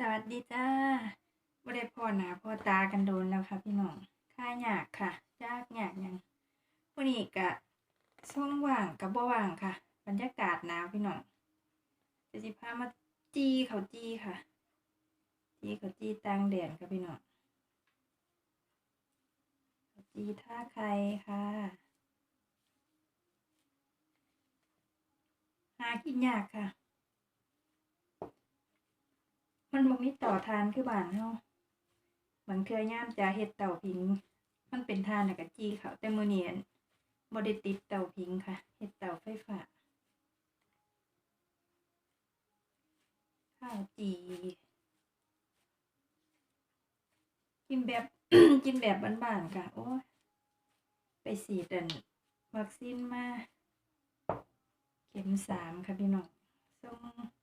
สวัสดีจ้าบ่ได้พ่อหนาพ่อตากันโดนแล้วค่ะพี่น้องค่ายากค่ะยากหยากยังวันนี้กะช่วงว่างกับบ่ว่างค่ะ บรรยากาศหนาวพี่น้องจะสิพามาจีเขาจีค่ะ จีเขาจีตางแดดค่ะพี่น้องข้าจีท่าไข่ค่ะหากินยากค่ะ มันบ่มีเต่อทานคือบ้านเฮาบางเทื่อย่ามจะเฮ็ดเต่าผิง มันเป็นทานน่ะก็จี้เขาแต่มื้อนี้อั่นบ่ได้ติดเต่าผิงค่ะเฮ็ดเต่าไฟฟ้าข้าวจีกินแบบกินแบบบ้านๆค่ะ โอ้ยไปฉีดันวัคซีนมา เข็มสามค่ะพี่น้องส่งอา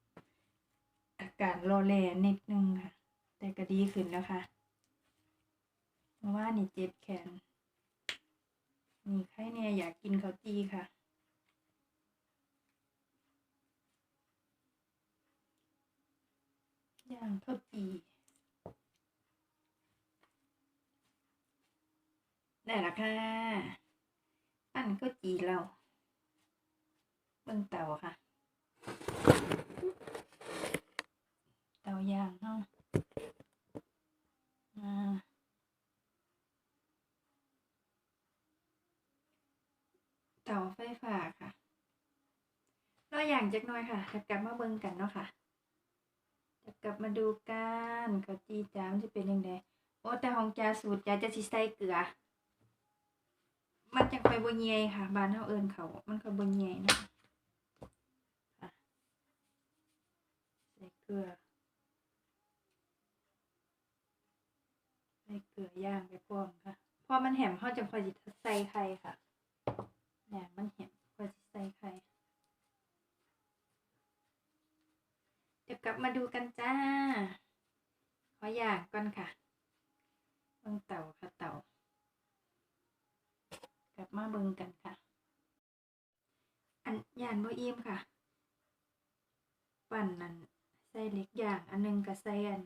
การรอแลนิดนึงค่ะ แต่ก็ดีขึ้นแล้วค่ะเพราะว่านี่เจ็บแขนนี่ใครเนี่ยอยากกินข้าวจีค่ะย่างข้าวจีได้ละค่ะปั้นข้าวจีเรา เบิ่งเตาค่ะ เตาย่างเนาะเตาไฟฟ้าค่ะเราอย่างจักน่อยค่ะจะกลับมาเบิ่งกันเนาะค่ะจะกลับมาดูกันข้าจีจามจะเป็นยังไงโอ้แต่ของจาสูตรจาจะสิใส่เกลือ มันจังไปบ่เยยค่ะบ้านเฮาเอิ้นเขา มันก็บ่เยยเนาะค่ะใส่เกลือ ใส่ เกลือย่างไปพร้อมค่ะพอมันแหมเขาจะค่อยสิใส่ไข่ค่ะเนี่ยมันแหมค่อยสิใส่ไข่เดี๋ยวกลับมาดูกันจ้าขอย่างก่อนค่ะเบิ่งเต่าค่ะเต่า กลับมาเบิ่งกันค่ะ อันย่านบ่อิ่มค่ะ ปั่นนั่นใส่เล็กอย่างอันหนึงก็ใส่อัน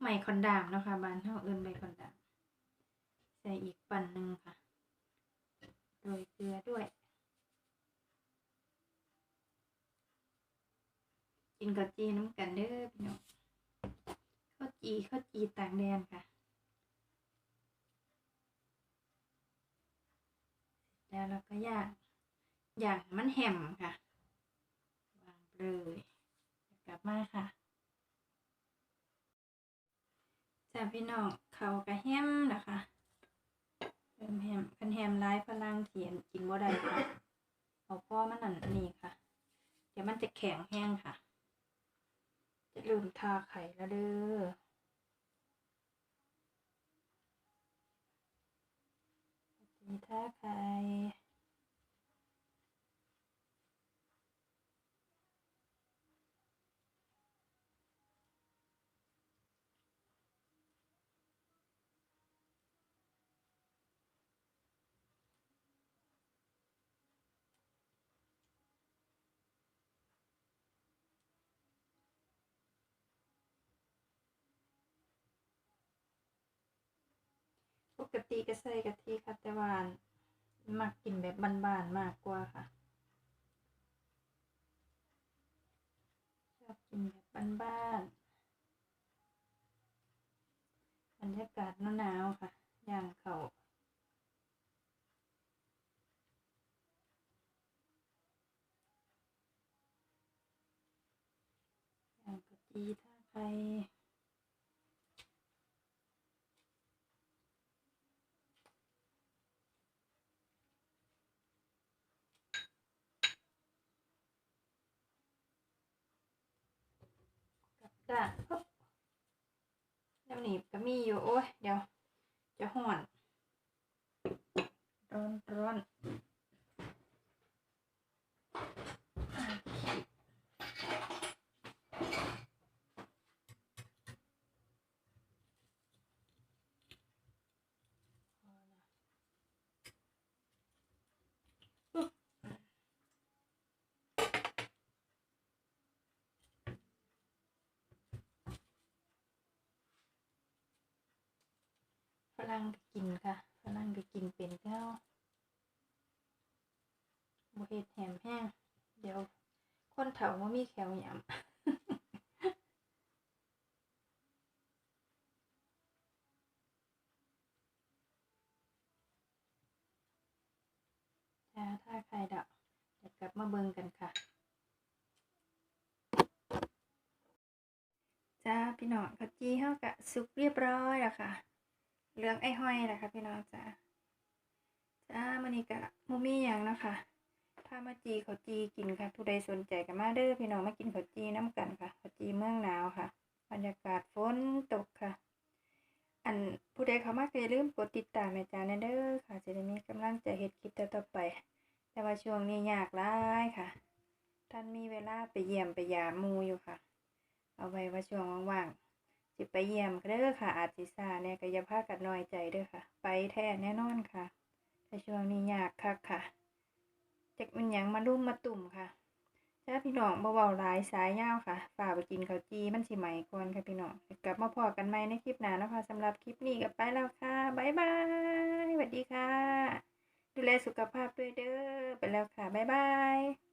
ไม้คอนดามนะคะบานเฮาเอินไม้คอนดาม ใส่อีกปั่นหนึ่งค่ะ โรยเกลือด้วย กินข้าวจีน้ำกันเด้อพี่น้องข้าวจีข้าวจีต่างแดนค่ะ แล้วเราก็ย่างย่างมันแหมค่ะ วางเลย กลับมาค่ะ พี่น้องเขากระแฮมนะคะเริ่มแฮมคันแฮมร้ายฝรั่งเทียนกินบ่ได้ค่ะเอาพ่อมันนั่นอันนี้ค่ะ เดี๋ยวมันจะแข็งแห้งค่ะ จะลืมทาไข่แล้วเด้อมีทาไข่ป กติก็ใส่กะทิค่ะแต่ว่ามักกินแบบบ้านๆมากกว่าค่ะชอบกินแบบบ้านๆบรรยากาศหนาวๆค่ะย่างเขาย่างกะทิท่าไข่กั บกะฮึบแล้วหนีบก็มีอยู่โอ้ยเดี๋ยว จะห่อนร้อนร้อนอะพอละปึ๊บ รั่งก็กินค่ะฝรั่งก็กินเป็นเจ้าบ่เฮ็ดแหมแห้ง เดี๋ยว คนเฒ่าบ่มีแขวหยำจ้าถ้าใครดอกเดี๋ยวกลับมาเบิ่งกันค่ะ จ้า พี่น้องข้าวจีเฮากะสุกเรียบร้อยแล้วค่ะ เหลืองไอ้ห้อยแล้วค่ะพี่น้องจ้าจ้ามื้อนี้กะบ่มีหยังนะคะพามาจีเขาจีกินค่ะ ผู้ใดสนใจก็มาเด้อพี่น้องมากินข้าวจีน้ำกันค่ะข้าวจีเมืองหนาวค่ะ บรรยากาศฝนตกค่ะ อันผู้ใดเขามาก็อย่าลืมกดติดตามแม่จาแน่เด้อค่ะ จะได้มีกำลังใจเฮ็ดคลิปต่อไป แต่ว่าช่วงนี้ยากหลายค่ะ ท่านมีเวลาไปเยี่ยมไปยามมูอยู่ค่ะ เอาไว้ว่าช่วงว่างๆ สิไปเยี่ยมก็เด้อค่ะ อาจสิซาเนี่ยก็อย่าพากันน้อยใจเด้อค่ะ ไปแท้แน่นอนค่ะแต่ช่วงนี้ยากคักค่ะจักมันหยังมารุ่มมาตุ่มค่ะจ้าพี่น้องเบาๆหลายสายยาวค่ะฝ่าไปกินข้าวจีมันสิไหมก่อนค่ะพี่น้องกลับมาพอกันใหม่ในคลิปหน้านะคะสำหรับคลิปนี้ก็ไปแล้วค่ะบ๊ายบายสวัสดีค่ะ ดูแลสุขภาพด้วยเด้อไปแล้วค่ะบ๊ายบาย